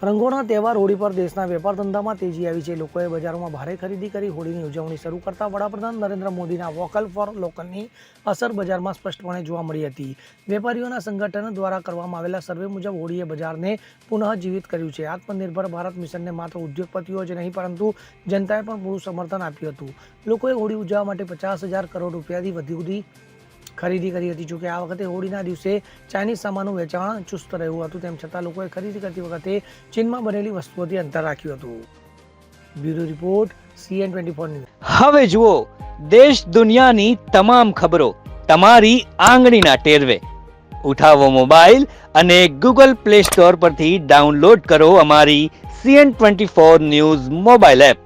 રંગોના તહેવાર હોળી પર દેશના વેપાર ધંધામાં તેજી આવી છે. લોકોએ બજારોમાં ભારે ખરીદી કરી હોળીની ઉજવણી શરૂ કરતા વડાપ્રધાન નરેન્દ્ર મોદીના વોકલ ફોર લોકલની અસર બજારમાં સ્પષ્ટપણે જોવા મળી હતી. વેપારીઓના સંગઠન દ્વારા કરવામાં આવેલા સર્વે મુજબ હોળીએ બજારને પુનઃજીવિત કર્યું છે. આત્મનિર્ભર ભારત મિશનને માત્ર ઉદ્યોગપતિઓ જ નહીં, પરંતુ જનતાએ પણ પૂરું સમર્થન આપ્યું હતું. લોકોએ હોળી ઉજવવા માટે પચાસ હજાર કરોડ રૂપિયાથી વધુ ખરીદી કરી હતી. જોકે આ વખતે હોળીના દિવસે ચાઇનીઝ સામાનનું વેચાણ ચુસ્ત રહ્યું હતું. તેમ છતાં લોકોએ ખરીદી કરતી વખતે ચીનમાં બનેલી વસ્તુઓથી અંતર રાખ્યું હતું. Bureau report CN twenty four હવે જુઓ, દેશ દુનિયાની તમામ ખબરો તમારી આંગળીના ટેરવે. ઉઠાવો મોબાઈલ અને ગૂગલ પ્લે સ્ટોર પરથી ડાઉનલોડ કરો અમારી CN twenty four news mobile app.